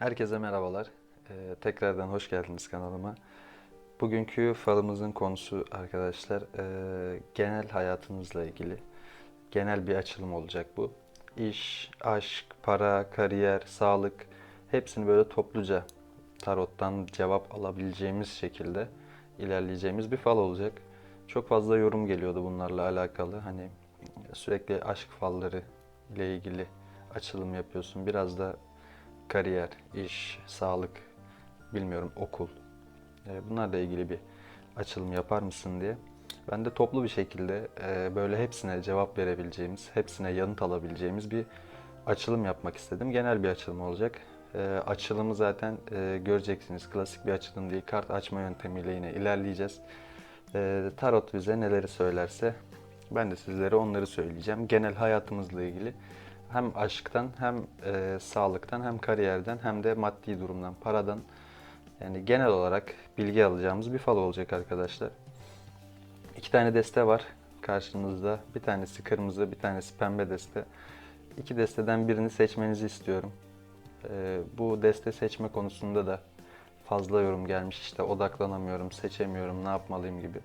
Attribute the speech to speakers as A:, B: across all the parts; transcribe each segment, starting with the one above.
A: Herkese merhabalar. Ee, tekrardan hoş geldiniz kanalıma. Bugünkü falımızın konusu arkadaşlar e, genel hayatınızla ilgili genel bir açılım olacak bu. İş, aşk, para, kariyer, sağlık hepsini böyle topluca tarottan cevap alabileceğimiz şekilde ilerleyeceğimiz bir fal olacak. Çok fazla yorum geliyordu bunlarla alakalı. Hani sürekli aşk falları ile ilgili açılım yapıyorsun. Biraz da kariyer, iş, sağlık, bilmiyorum okul. E, Bunlarla ilgili bir açılım yapar mısın diye. Ben de toplu bir şekilde e, böyle hepsine cevap verebileceğimiz, hepsine yanıt alabileceğimiz bir açılım yapmak istedim. Genel bir açılım olacak. E, Açılımı zaten e, göreceksiniz. Klasik bir açılım değil. Kart açma yöntemiyle yine ilerleyeceğiz. E, Tarot bize neleri söylerse ben de sizlere onları söyleyeceğim. Genel hayatımızla ilgili hem aşktan hem e, sağlıktan hem kariyerden hem de maddi durumdan, paradan yani genel olarak bilgi alacağımız bir fal olacak arkadaşlar. İki tane deste var karşınızda. Bir tanesi kırmızı, bir tanesi pembe deste. İki desteden birini seçmenizi istiyorum. E, bu deste seçme konusunda da fazla yorum gelmiş. İşte odaklanamıyorum, seçemiyorum, ne yapmalıyım gibi.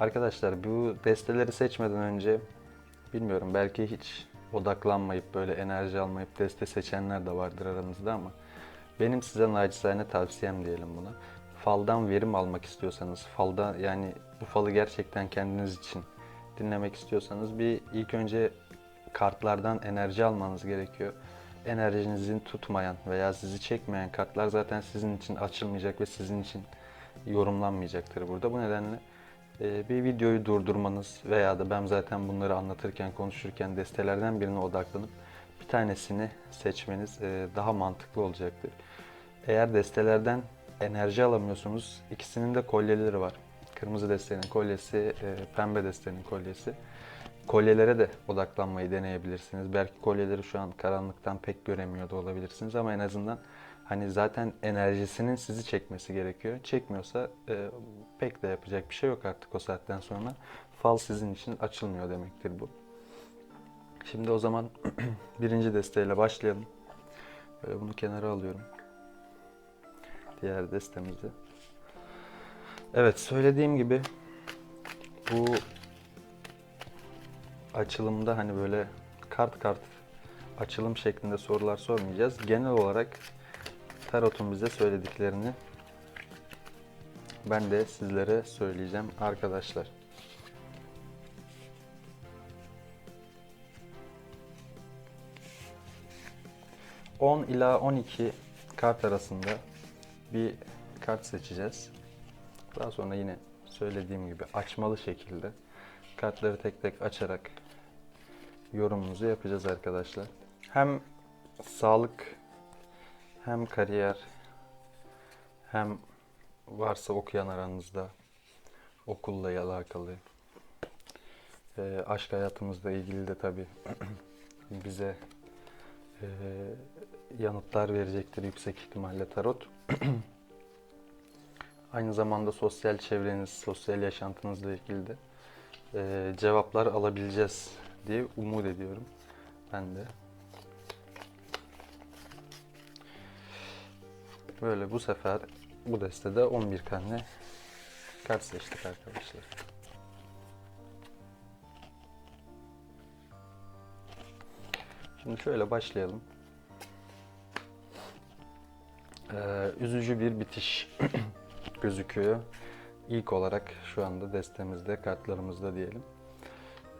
A: Arkadaşlar bu desteleri seçmeden önce bilmiyorum belki hiç odaklanmayıp böyle enerji almayıp deste seçenler de vardır aranızda ama benim size naçizane tavsiyem diyelim buna. Faldan verim almak istiyorsanız, falda yani bu falı gerçekten kendiniz için dinlemek istiyorsanız bir ilk önce kartlardan enerji almanız gerekiyor. Enerjinizin tutmayan veya sizi çekmeyen kartlar zaten sizin için açılmayacak ve sizin için yorumlanmayacaktır burada. Bu nedenle bir videoyu durdurmanız veya da ben zaten bunları anlatırken, konuşurken destelerden birine odaklanıp bir tanesini seçmeniz e, daha mantıklı olacaktır. Eğer destelerden enerji alamıyorsunuz, ikisinin de kolyeleri var. Kırmızı destenin kolyesi, e, pembe destenin kolyesi. Kolyelere de odaklanmayı deneyebilirsiniz. Belki kolyeleri şu an karanlıktan pek göremiyor da olabilirsiniz ama en azından hani zaten enerjisinin sizi çekmesi gerekiyor. Çekmiyorsa e, pek de yapacak bir şey yok artık o saatten sonra. Fal sizin için açılmıyor demektir bu. Şimdi o zaman birinci desteğiyle başlayalım. Böyle bunu kenara alıyorum. Diğer destemizi. Evet söylediğim gibi bu açılımda hani böyle kart kart açılım şeklinde sorular sormayacağız. Genel olarak Tarot'un bize söylediklerini ben de sizlere söyleyeceğim arkadaşlar. ...10 ila 12 kart arasında bir kart seçeceğiz. Daha sonra yine söylediğim gibi açmalı şekilde kartları tek tek açarak yorumumuzu yapacağız arkadaşlar. Hem sağlık hem kariyer hem varsa okuyan aranızda okulla alakalı e, aşk hayatımızla ilgili de tabi bize e, yanıtlar verecektir yüksek ihtimalle tarot. Aynı zamanda sosyal çevreniz, sosyal yaşantınızla ilgili de e, cevaplar alabileceğiz diye umut ediyorum. Ben de. Böyle bu sefer bu destede 11 tane kart seçtik arkadaşlar. Şimdi şöyle başlayalım. Ee, üzücü bir bitiş gözüküyor. İlk olarak şu anda destemizde, kartlarımızda diyelim.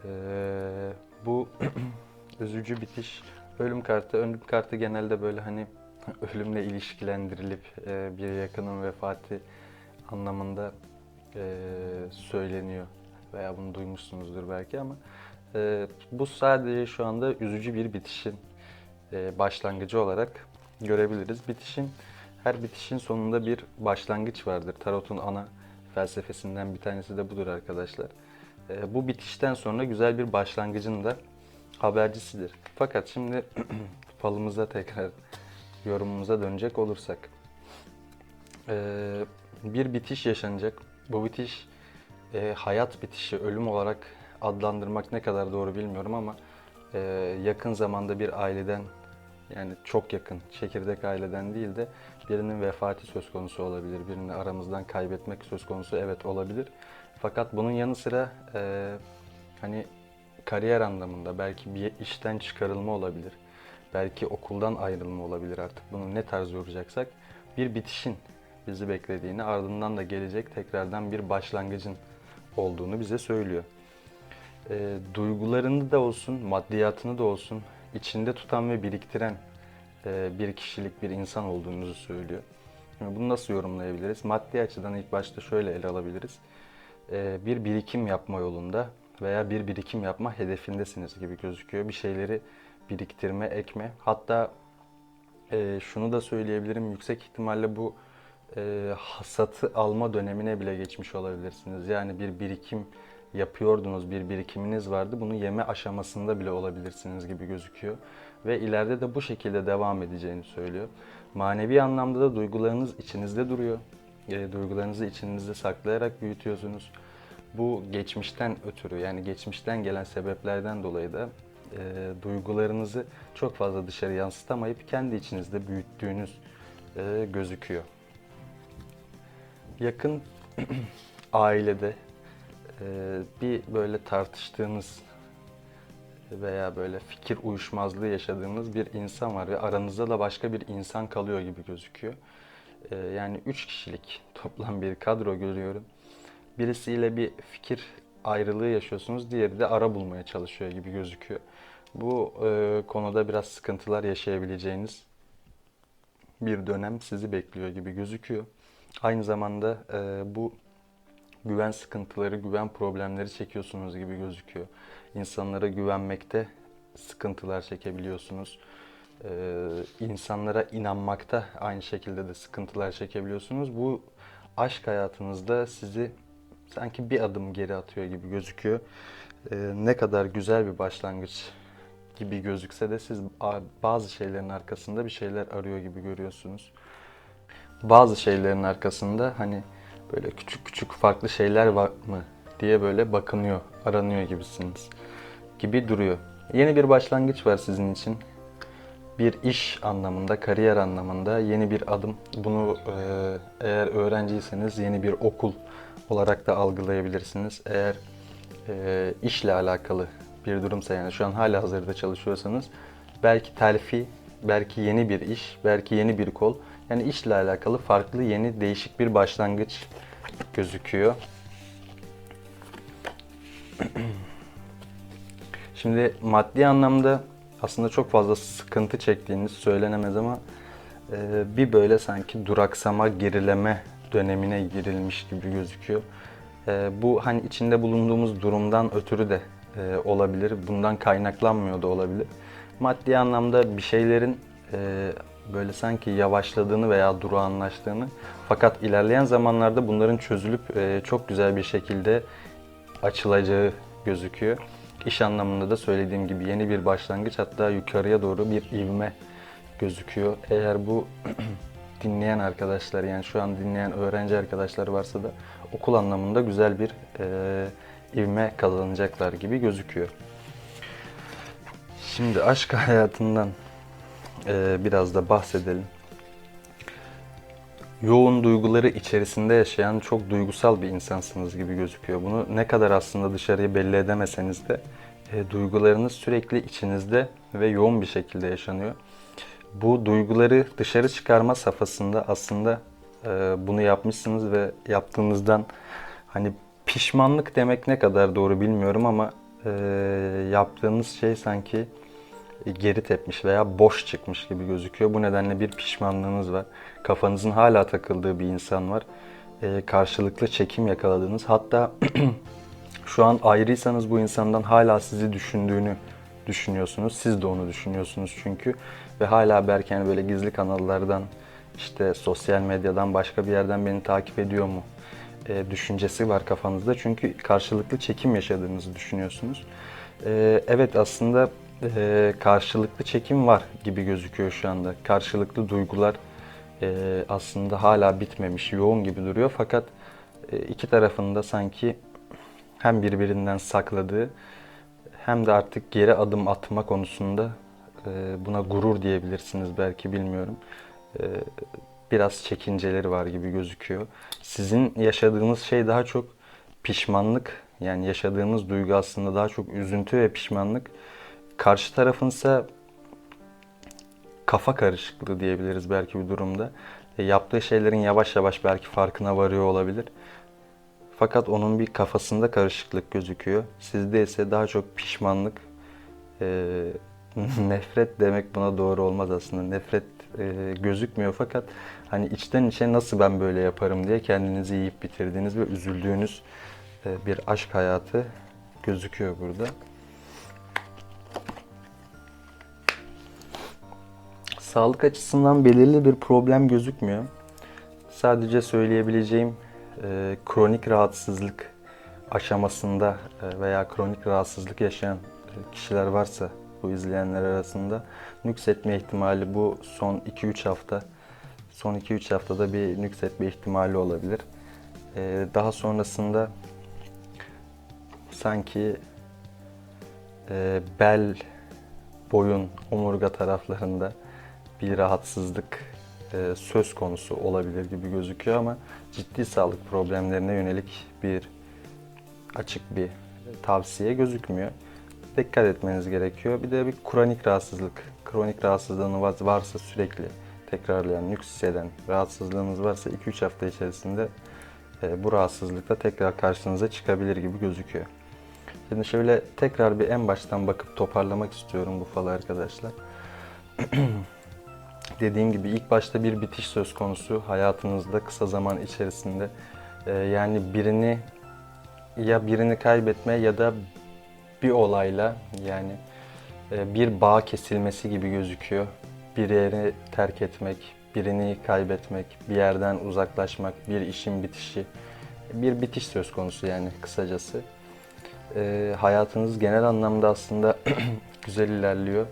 A: Ee, bu üzücü bitiş ölüm kartı. Ölüm kartı genelde böyle hani ölümle ilişkilendirilip e, bir yakının vefatı anlamında e, söyleniyor veya bunu duymuşsunuzdur belki ama e, bu sadece şu anda üzücü bir bitişin e, başlangıcı olarak görebiliriz. Bitişin her bitişin sonunda bir başlangıç vardır. Tarot'un ana felsefesinden bir tanesi de budur arkadaşlar. E, bu bitişten sonra güzel bir başlangıcın da habercisidir. Fakat şimdi falımıza tekrar yorumumuza dönecek olursak. Ee, bir bitiş yaşanacak. Bu bitiş e, hayat bitişi, ölüm olarak adlandırmak ne kadar doğru bilmiyorum ama e, yakın zamanda bir aileden Yani çok yakın, çekirdek aileden değil de birinin vefatı söz konusu olabilir. Birini aramızdan kaybetmek söz konusu evet olabilir. Fakat bunun yanı sıra e, hani kariyer anlamında belki bir işten çıkarılma olabilir. Belki okuldan ayrılma olabilir artık bunu ne tarz yoracaksak. Bir bitişin bizi beklediğini ardından da gelecek tekrardan bir başlangıcın olduğunu bize söylüyor. E, duygularını da olsun, maddiyatını da olsun içinde tutan ve biriktiren e, bir kişilik bir insan olduğunuzu söylüyor. Şimdi bunu nasıl yorumlayabiliriz? Maddi açıdan ilk başta şöyle ele alabiliriz. E, bir birikim yapma yolunda veya bir birikim yapma hedefindesiniz gibi gözüküyor. Bir şeyleri biriktirme, ekme. Hatta e, şunu da söyleyebilirim. Yüksek ihtimalle bu e, hasatı alma dönemine bile geçmiş olabilirsiniz. Yani bir birikim yapıyordunuz, bir birikiminiz vardı. Bunu yeme aşamasında bile olabilirsiniz gibi gözüküyor. Ve ileride de bu şekilde devam edeceğini söylüyor. Manevi anlamda da duygularınız içinizde duruyor. E, duygularınızı içinizde saklayarak büyütüyorsunuz. Bu geçmişten ötürü yani geçmişten gelen sebeplerden dolayı da e, duygularınızı çok fazla dışarı yansıtamayıp kendi içinizde büyüttüğünüz e, gözüküyor. Yakın ailede e, bir böyle tartıştığınız veya böyle fikir uyuşmazlığı yaşadığınız bir insan var ve aranızda da başka bir insan kalıyor gibi gözüküyor. E, yani üç kişilik toplam bir kadro görüyorum. Birisiyle bir fikir ayrılığı yaşıyorsunuz, diğeri de ara bulmaya çalışıyor gibi gözüküyor. Bu e, konuda biraz sıkıntılar yaşayabileceğiniz bir dönem sizi bekliyor gibi gözüküyor. Aynı zamanda e, bu güven sıkıntıları, güven problemleri çekiyorsunuz gibi gözüküyor. İnsanlara güvenmekte sıkıntılar çekebiliyorsunuz. Ee, insanlara inanmakta aynı şekilde de sıkıntılar çekebiliyorsunuz. Bu aşk hayatınızda sizi sanki bir adım geri atıyor gibi gözüküyor. Ee, ne kadar güzel bir başlangıç gibi gözükse de siz bazı şeylerin arkasında bir şeyler arıyor gibi görüyorsunuz. Bazı şeylerin arkasında hani böyle küçük küçük farklı şeyler var mı diye böyle bakınıyor, aranıyor gibisiniz. Gibi duruyor. Yeni bir başlangıç var sizin için. Bir iş anlamında, kariyer anlamında yeni bir adım. Bunu e, eğer öğrenciyseniz yeni bir okul olarak da algılayabilirsiniz. Eğer e, işle alakalı bir durumsa yani şu an hala hazırda çalışıyorsanız belki terfi, belki yeni bir iş, belki yeni bir kol. Yani işle alakalı farklı, yeni, değişik bir başlangıç gözüküyor. Şimdi maddi anlamda aslında çok fazla sıkıntı çektiğiniz söylenemez ama e, bir böyle sanki duraksama, gerileme dönemine girilmiş gibi gözüküyor. E, bu hani içinde bulunduğumuz durumdan ötürü de e, olabilir. Bundan kaynaklanmıyor da olabilir. Maddi anlamda bir şeylerin böyle sanki yavaşladığını veya durağanlaştığını fakat ilerleyen zamanlarda bunların çözülüp çok güzel bir şekilde açılacağı gözüküyor. İş anlamında da söylediğim gibi yeni bir başlangıç hatta yukarıya doğru bir ivme gözüküyor. Eğer bu dinleyen arkadaşlar yani şu an dinleyen öğrenci arkadaşlar varsa da okul anlamında güzel bir e, ivme kazanacaklar gibi gözüküyor. Şimdi aşk hayatından e, biraz da bahsedelim. Yoğun duyguları içerisinde yaşayan çok duygusal bir insansınız gibi gözüküyor. Bunu ne kadar aslında dışarıya belli edemeseniz de e, duygularınız sürekli içinizde ve yoğun bir şekilde yaşanıyor. Bu duyguları dışarı çıkarma safhasında aslında e, bunu yapmışsınız ve yaptığınızdan hani pişmanlık demek ne kadar doğru bilmiyorum ama e, yaptığınız şey sanki geri tepmiş veya boş çıkmış gibi gözüküyor. Bu nedenle bir pişmanlığınız var. Kafanızın hala takıldığı bir insan var. E, karşılıklı çekim yakaladığınız hatta şu an ayrıysanız bu insandan hala sizi düşündüğünü düşünüyorsunuz. Siz de onu düşünüyorsunuz çünkü. Ve hala belki yani böyle gizli kanallardan, işte sosyal medyadan başka bir yerden beni takip ediyor mu? E, düşüncesi var kafanızda. Çünkü karşılıklı çekim yaşadığınızı düşünüyorsunuz. E, evet aslında e, karşılıklı çekim var gibi gözüküyor şu anda. Karşılıklı duygular e, aslında hala bitmemiş, yoğun gibi duruyor. Fakat e, iki tarafında sanki hem birbirinden sakladığı hem de artık geri adım atma konusunda e, buna gurur diyebilirsiniz belki bilmiyorum. E, biraz çekinceleri var gibi gözüküyor. Sizin yaşadığınız şey daha çok pişmanlık. Yani yaşadığınız duygu aslında daha çok üzüntü ve pişmanlık. Karşı tarafınsa kafa karışıklığı diyebiliriz belki bir durumda. E, yaptığı şeylerin yavaş yavaş belki farkına varıyor olabilir. Fakat onun bir kafasında karışıklık gözüküyor. Sizde ise daha çok pişmanlık, e, nefret demek buna doğru olmaz aslında. Nefret e, gözükmüyor fakat hani içten içe nasıl ben böyle yaparım diye kendinizi yiyip bitirdiğiniz ve üzüldüğünüz e, bir aşk hayatı gözüküyor burada. Sağlık açısından belirli bir problem gözükmüyor. Sadece söyleyebileceğim e, kronik rahatsızlık aşamasında e, veya kronik rahatsızlık yaşayan e, kişiler varsa bu izleyenler arasında nüksetme ihtimali bu son 2-3 hafta son 2-3 haftada bir nüksetme ihtimali olabilir. E, daha sonrasında sanki e, bel, boyun, omurga taraflarında bir rahatsızlık e, söz konusu olabilir gibi gözüküyor ama ciddi sağlık problemlerine yönelik bir açık bir tavsiye gözükmüyor. Dikkat etmeniz gerekiyor. Bir de bir kronik rahatsızlık, kronik rahatsızlığınız varsa sürekli tekrarlayan, nüks eden rahatsızlığınız varsa 2-3 hafta içerisinde e, bu rahatsızlıkla tekrar karşınıza çıkabilir gibi gözüküyor. Şimdi şöyle tekrar bir en baştan bakıp toparlamak istiyorum bu falı arkadaşlar. Dediğim gibi ilk başta bir bitiş söz konusu hayatınızda kısa zaman içerisinde. Ee, yani birini ya birini kaybetme ya da bir olayla yani e, bir bağ kesilmesi gibi gözüküyor. Bir yeri terk etmek, birini kaybetmek, bir yerden uzaklaşmak, bir işin bitişi. Bir bitiş söz konusu yani kısacası. Ee, hayatınız genel anlamda aslında güzel ilerliyor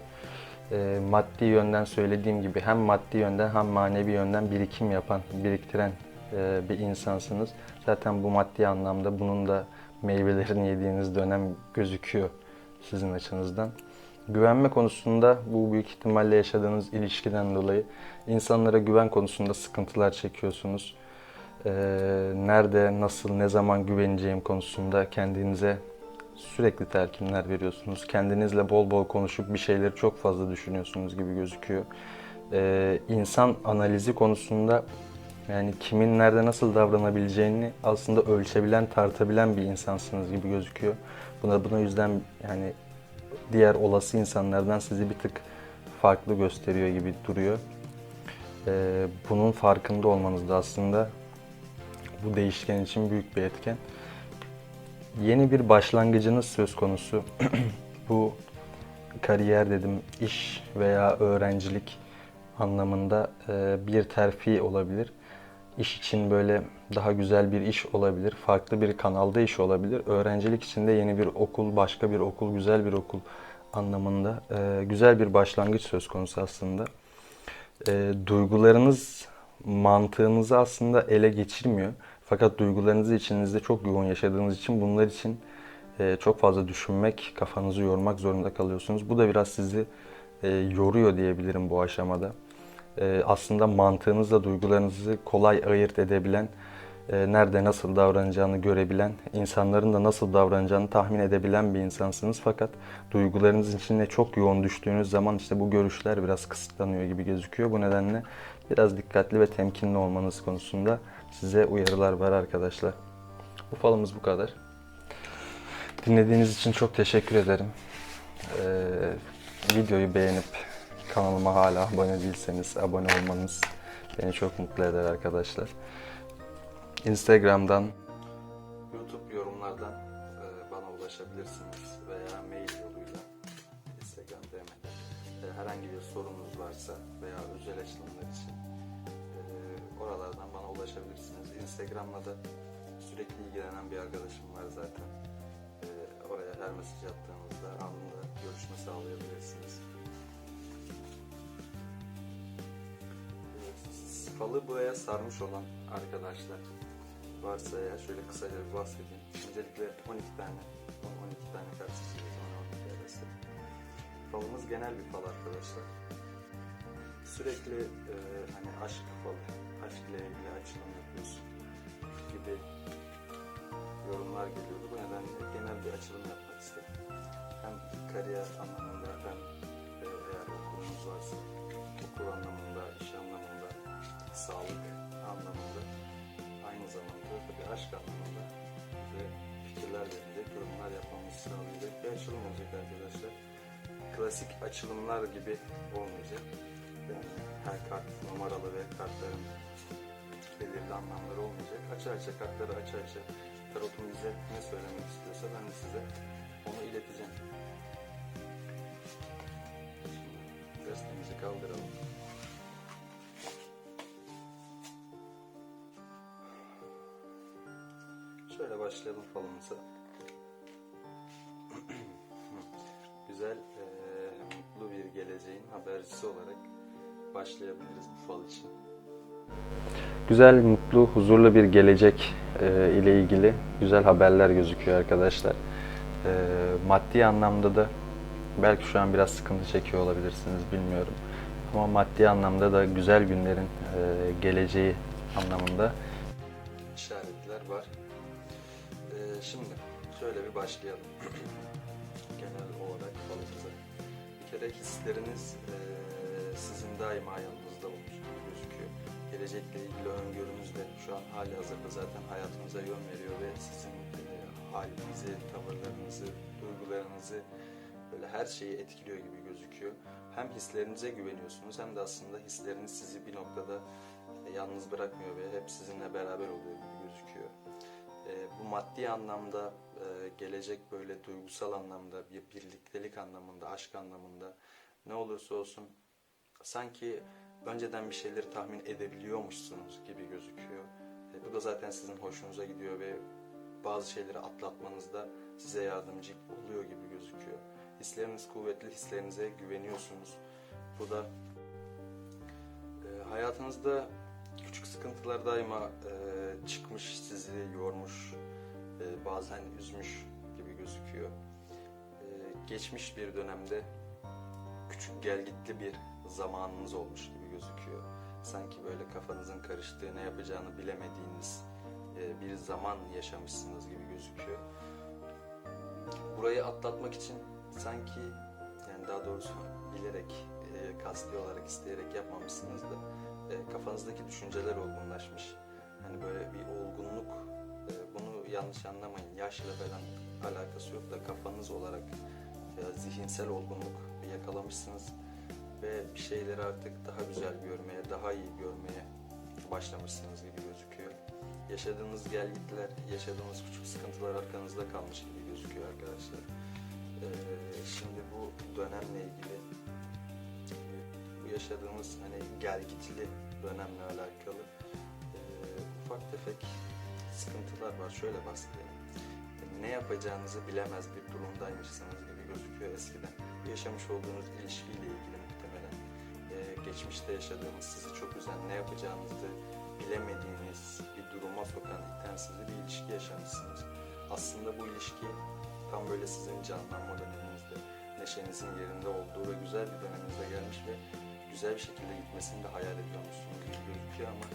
A: e, maddi yönden söylediğim gibi hem maddi yönden hem manevi yönden birikim yapan, biriktiren e, bir insansınız. Zaten bu maddi anlamda bunun da meyvelerini yediğiniz dönem gözüküyor sizin açınızdan. Güvenme konusunda bu büyük ihtimalle yaşadığınız ilişkiden dolayı insanlara güven konusunda sıkıntılar çekiyorsunuz. Ee, nerede, nasıl, ne zaman güveneceğim konusunda kendinize sürekli telkinler veriyorsunuz. Kendinizle bol bol konuşup bir şeyleri çok fazla düşünüyorsunuz gibi gözüküyor. Ee, insan analizi konusunda yani kimin nerede nasıl davranabileceğini aslında ölçebilen, tartabilen bir insansınız gibi gözüküyor. Buna buna yüzden yani diğer olası insanlardan sizi bir tık farklı gösteriyor gibi duruyor. Ee, bunun farkında olmanız da aslında bu değişken için büyük bir etken yeni bir başlangıcınız söz konusu. Bu kariyer dedim, iş veya öğrencilik anlamında e, bir terfi olabilir. İş için böyle daha güzel bir iş olabilir, farklı bir kanalda iş olabilir. Öğrencilik için de yeni bir okul, başka bir okul, güzel bir okul anlamında e, güzel bir başlangıç söz konusu aslında. E, duygularınız mantığınızı aslında ele geçirmiyor. Fakat duygularınızı içinizde çok yoğun yaşadığınız için bunlar için e, çok fazla düşünmek, kafanızı yormak zorunda kalıyorsunuz. Bu da biraz sizi e, yoruyor diyebilirim bu aşamada. E, aslında mantığınızla duygularınızı kolay ayırt edebilen, nerede nasıl davranacağını görebilen, insanların da nasıl davranacağını tahmin edebilen bir insansınız. Fakat duygularınızın içine çok yoğun düştüğünüz zaman işte bu görüşler biraz kısıtlanıyor gibi gözüküyor. Bu nedenle biraz dikkatli ve temkinli olmanız konusunda size uyarılar var arkadaşlar. Bu falımız bu kadar. Dinlediğiniz için çok teşekkür ederim. Ee, videoyu beğenip kanalıma hala abone değilseniz abone olmanız beni çok mutlu eder arkadaşlar. Instagram'dan, YouTube yorumlardan e, bana ulaşabilirsiniz veya mail yoluyla Instagram DM'de e, herhangi bir sorunuz varsa veya özel açılımlar için e, oralardan bana ulaşabilirsiniz. Instagram'la da sürekli ilgilenen bir arkadaşım var zaten. Oraya her mesaj attığınızda anında görüşme sağlayabilirsiniz. Falı buraya sarmış olan arkadaşlar varsa eğer şöyle kısaca bir bahsedeyim. Öncelikle 12 tane, 12 tane kart seçeceğiz. 12 arası. Falımız genel bir fal arkadaşlar. Sürekli e, hani aşk falı, aşk ile ilgili açılım yapıyorsun gibi yorumlar geliyordu. Bu nedenle genel bir açılım yapmak istedim. Hem kariyer anlamında hem anlamında ve fikirler verecek, yorumlar yapmamızı sağlayacak bir açılım olacak arkadaşlar. Klasik açılımlar gibi olmayacak. Yani her kart numaralı ve kartların belirli anlamları olmayacak. Açı açı kartları açı açı tarotun bize ne söylemek istiyorsa ben de size onu ileteceğim. Şimdi destemizi kaldıralım. Şöyle başlayalım falımıza. Güzel, eee, mutlu bir geleceğin habercisi olarak başlayabiliriz bu fal için. Güzel, mutlu, huzurlu bir gelecek e, ile ilgili güzel haberler gözüküyor arkadaşlar. E, maddi anlamda da belki şu an biraz sıkıntı çekiyor olabilirsiniz bilmiyorum. Ama maddi anlamda da güzel günlerin e, geleceği anlamında şimdi şöyle bir başlayalım. Genel olarak falımıza. Bir kere hisleriniz e, sizin daima yanınızda olmuş gibi gözüküyor. Gelecekle ilgili öngörünüz de şu an hali hazırda zaten hayatınıza yön veriyor ve sizin e, halinizi, tavırlarınızı, duygularınızı böyle her şeyi etkiliyor gibi gözüküyor. Hem hislerinize güveniyorsunuz hem de aslında hisleriniz sizi bir noktada yalnız bırakmıyor ve hep sizinle beraber oluyor gibi gözüküyor. E, bu maddi anlamda, e, gelecek böyle duygusal anlamda, bir birliktelik anlamında, aşk anlamında ne olursa olsun sanki önceden bir şeyleri tahmin edebiliyormuşsunuz gibi gözüküyor. E, bu da zaten sizin hoşunuza gidiyor ve bazı şeyleri atlatmanızda size yardımcı oluyor gibi gözüküyor. Hisleriniz kuvvetli, hislerinize güveniyorsunuz. Bu da e, hayatınızda küçük sıkıntılar daima e, çıkmış, sizi yormuş, e, bazen üzmüş gibi gözüküyor. E, geçmiş bir dönemde küçük gelgitli bir zamanınız olmuş gibi gözüküyor. Sanki böyle kafanızın karıştığı, ne yapacağını bilemediğiniz e, bir zaman yaşamışsınız gibi gözüküyor. Burayı atlatmak için sanki yani daha doğrusu bilerek, e, kasti olarak isteyerek yapmamışsınız da e, kafanızdaki düşünceler olgunlaşmış. Hani böyle bir olgunluk, e, bunu yanlış anlamayın, yaşla falan alakası yok da kafanız olarak ya zihinsel olgunluk yakalamışsınız ve bir şeyleri artık daha güzel görmeye, daha iyi görmeye başlamışsınız gibi gözüküyor. Yaşadığınız gelgitler, yaşadığınız küçük sıkıntılar arkanızda kalmış gibi gözüküyor arkadaşlar. Ee, şimdi bu dönemle ilgili e, bu yaşadığımız hani gelgitli dönemle alakalı e, ufak tefek sıkıntılar var. Şöyle bahsedelim. Ne yapacağınızı bilemez bir durumdaymışsınız gibi gözüküyor eskiden. Yaşamış olduğunuz ilişkiyle ilgili muhtemelen e, geçmişte yaşadığınız sizi çok üzen, ne yapacağınızı bilemediğiniz bir duruma sokan, iten sizi bir ilişki yaşamışsınız. Aslında bu ilişki tam böyle sizin canlanma döneminizde, neşenizin yerinde olduğu ve güzel bir döneminizde gelmiş ve güzel bir şekilde gitmesini de hayal ediyormuşsunuz gibi gözüküyor ama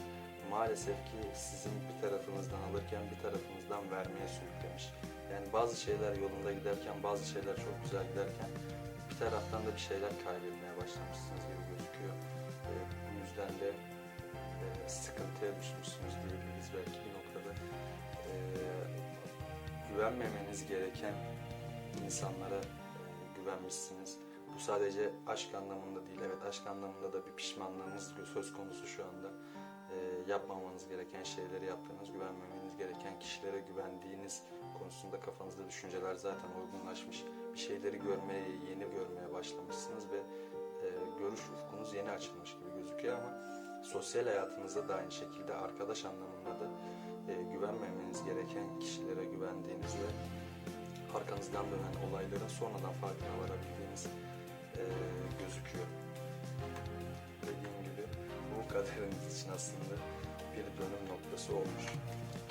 A: maalesef ki sizin bir tarafınızdan alırken bir tarafınızdan vermeye sürüklemiş. Yani bazı şeyler yolunda giderken, bazı şeyler çok güzel giderken bir taraftan da bir şeyler kaybetmeye başlamışsınız gibi gözüküyor. Ee, bu yüzden de e, sıkıntıya düşmüşsünüz diyebiliriz belki bir noktada. Ee, güvenmemeniz gereken insanlara e, güvenmişsiniz. Sadece aşk anlamında değil. Evet aşk anlamında da bir pişmanlığınız söz konusu şu anda. Ee, yapmamanız gereken şeyleri yaptığınız, güvenmemeniz gereken kişilere güvendiğiniz konusunda kafanızda düşünceler zaten olgunlaşmış. Bir şeyleri görmeye, yeni görmeye başlamışsınız ve e, görüş ufkunuz yeni açılmış gibi gözüküyor ama sosyal hayatınızda da aynı şekilde arkadaş anlamında da e, güvenmemeniz gereken kişilere güvendiğiniz ve arkanızdan dönen olayların sonradan farkına varabildiğiniz e, gözüküyor. Dediğim gibi bu kaderiniz için aslında bir dönüm noktası olmuş.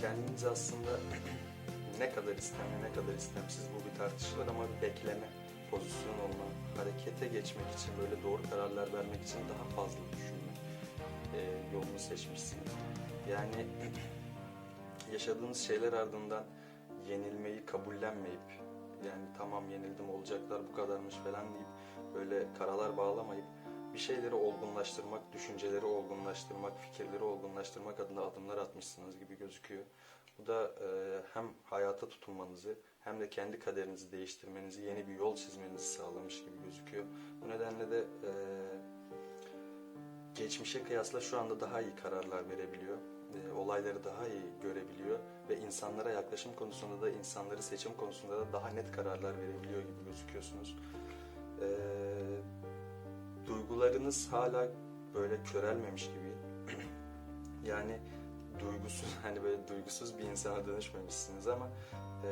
A: Kendinizi aslında ne kadar istemli ne kadar istemsiz bu bir tartışılır ama bekleme pozisyon olma, harekete geçmek için, böyle doğru kararlar vermek için daha fazla düşünme e, yolunu seçmişsiniz. Yani yaşadığınız şeyler ardından yenilmeyi kabullenmeyip, yani tamam yenildim olacaklar bu kadarmış falan deyip böyle karalar bağlamayıp bir şeyleri olgunlaştırmak, düşünceleri olgunlaştırmak, fikirleri olgunlaştırmak adına adımlar atmışsınız gibi gözüküyor. Bu da e, hem hayata tutunmanızı hem de kendi kaderinizi değiştirmenizi, yeni bir yol çizmenizi sağlamış gibi gözüküyor. Bu nedenle de e, geçmişe kıyasla şu anda daha iyi kararlar verebiliyor. E, olayları daha iyi görebiliyor ve insanlara yaklaşım konusunda da insanları seçim konusunda da daha net kararlar verebiliyor gibi gözüküyorsunuz. E, duygularınız hala böyle körelmemiş gibi. yani duygusuz hani böyle duygusuz bir insana dönüşmemişsiniz ama e,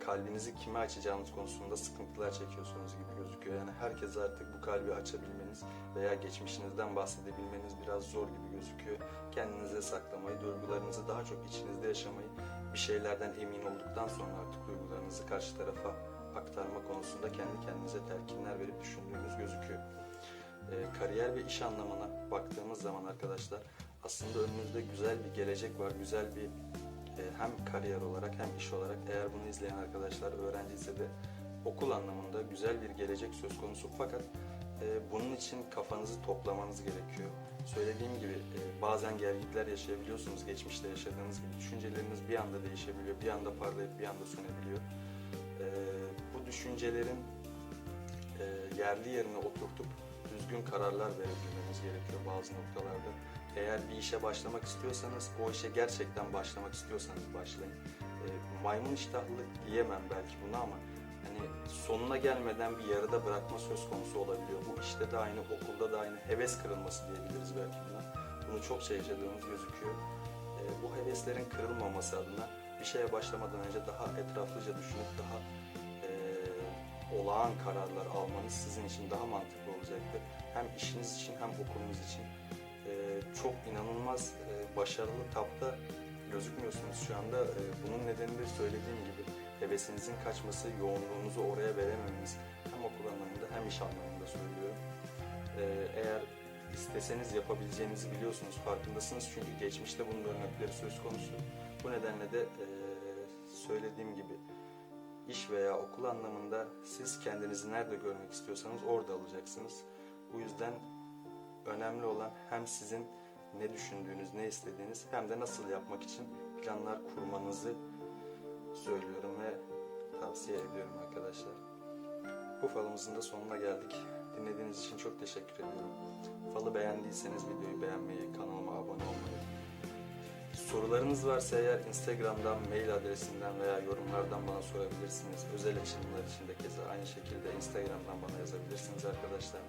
A: kalbinizi kime açacağınız konusunda sıkıntılar çekiyorsunuz gibi gözüküyor. Yani herkes artık bu kalbi açabilmeniz veya geçmişinizden bahsedebilmeniz biraz zor gibi gözüküyor. Kendinize saklamayı, duygularınızı daha çok içinizde yaşamayı, bir şeylerden emin olduktan sonra artık duygularınızı karşı tarafa aktarma konusunda kendi kendinize telkinler verip düşündüğünüz gözüküyor. E, kariyer ve iş anlamına baktığımız zaman arkadaşlar aslında önünüzde güzel bir gelecek var, güzel bir e, hem kariyer olarak hem iş olarak eğer bunu izleyen arkadaşlar öğrenci ise de okul anlamında güzel bir gelecek söz konusu fakat e, bunun için kafanızı toplamanız gerekiyor. Söylediğim gibi e, bazen gelgitler yaşayabiliyorsunuz geçmişte yaşadığınız gibi düşünceleriniz bir anda değişebiliyor, bir anda parlayıp bir anda sönebiliyor. E, bu düşüncelerin e, yerli yerine oturtup düzgün kararlar verebilmeniz gerekiyor bazı noktalarda. Eğer bir işe başlamak istiyorsanız, o işe gerçekten başlamak istiyorsanız başlayın. E, maymun iştahlılık diyemem belki buna ama hani sonuna gelmeden bir yarıda bırakma söz konusu olabiliyor. Bu işte de aynı, okulda da aynı heves kırılması diyebiliriz belki buna. Bunu çokça yaşadığımız gözüküyor. E, bu heveslerin kırılmaması adına bir şeye başlamadan önce daha etraflıca düşünüp daha e, olağan kararlar almanız sizin için daha mantıklı olacaktır. Hem işiniz için hem okulunuz için e, çok inanılmaz e, başarılı tapta gözükmüyorsunuz şu anda. E, bunun nedeni de söylediğim gibi hevesinizin kaçması, yoğunluğunuzu oraya verememeniz hem okul anlamında hem iş anlamında söylüyorum. E, eğer isteseniz yapabileceğinizi biliyorsunuz, farkındasınız çünkü geçmişte bunun örnekleri söz konusu. Bu nedenle de e, söylediğim gibi iş veya okul anlamında siz kendinizi nerede görmek istiyorsanız orada olacaksınız. Bu yüzden önemli olan hem sizin ne düşündüğünüz, ne istediğiniz hem de nasıl yapmak için planlar kurmanızı söylüyorum ve tavsiye ediyorum arkadaşlar. Bu falımızın da sonuna geldik. Dinlediğiniz için çok teşekkür ediyorum. Falı beğendiyseniz videoyu beğenmeyi, kanalıma abone olmayı, Sorularınız varsa eğer Instagram'dan, mail adresinden veya yorumlardan bana sorabilirsiniz. Özel açılımlar için de keza aynı şekilde Instagram'dan bana yazabilirsiniz arkadaşlar.